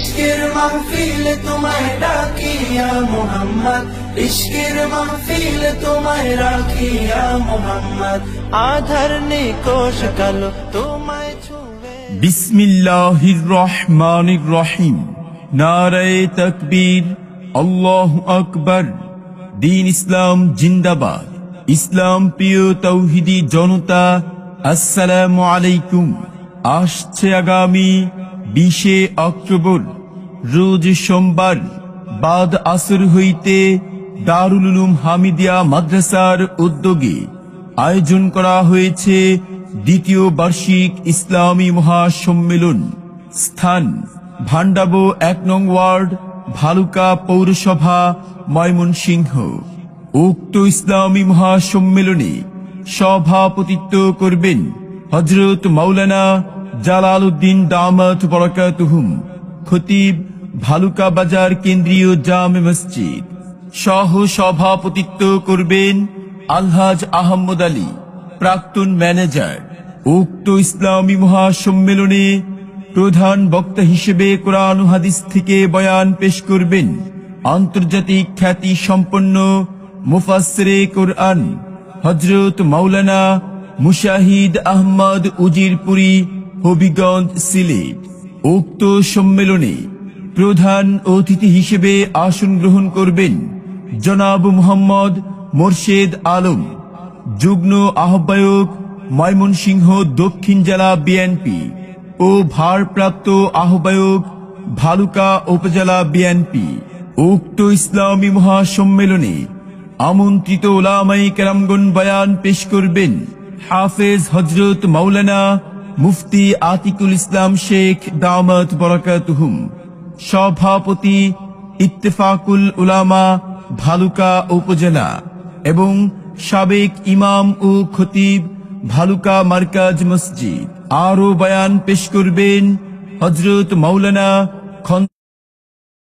ইশকের মাহফিল তোমায় ডাকিয়া মোহাম্মদ। ইশকের মাহফিল তোমায় রাখিয়া মোহাম্মদ। আধার নিকোষ কালো তোমায় ছুঁয়ে। বিসমিল্লাহির রহমানির রহিম নারায়ে তকবীর। আল্লাহু আকবার। দিন ইসলাম জিন্দাবাদ। ইসলাম প্রিয় তৌহিদি জনতা, আসসালামু আলাইকুম। আসছে আগামী বিশে অক্টোবর, রোজ সোমবার, বাদ আসর হইতে দারুল উলুম হামিদিয়া মাদ্রাসার উদ্যোগে আয়োজন করা হয়েছে দ্বিতীয় বার্ষিক ইসলামী মহাসম্মেলন। স্থান ভান্ডাবো এক নং ওয়ার্ড, ভালুকা পৌরসভা, ময়মনসিংহ। উক্ত ইসলামী মহাসম্মেলনে সভাপতিত্ব করবেন হজরত মাওলানা জালাল উদ্দিন দামাত বরকাতুহুম, খতিব ভালুকা বাজার কেন্দ্রীয় জামে মসজিদ। সহ সভাপতিত্ব করবেন আলহাজ আহম্মদ আলী, প্রাক্তন ম্যানেজার। উক্ত ইসলামী মহাসম্মেলনে প্রধান বক্তা হিসেবে কোরআন হাদিস থেকে বয়ান পেশ করবেন আন্তর্জাতিক খ্যাতি সম্পন্ন মুফাসরে কোরআন হজরত মাওলানা মুশাহিদ আহমদ উজিরপুরি হবিগঞ্জ সিলেট। উক্ত সম্মেলনে প্রধান অতিথি হিসেবে আসন গ্রহণ করবেন জনাব মোহাম্মদ মোর্শেদ আলম, যুগ্ম আহ্বায়ক ময়মনসিংহ দক্ষিণ জেলা বিএনপি ও ভারপ্রাপ্ত আহ্বায়ক ভালুকা উপজেলা বিএনপি উক্ত ইসলামী মহাসম্মেলনে আমন্ত্রিত ওলামাই কেরামগণ বয়ান পেশ করবেন হাফেজ হজরত মাওলানা মুফতি আতিকুল ইসলাম শেখ দামত বরাকাত হুম সভাপতি ইত্তেফাকুল উলামা ভালুকা উপজেলা এবং সাবেক ইমাম ও খতিব ভালুকা মার্কাজ মসজিদ। আরও বয়ান পেশ করবেন হজরত মৌলানা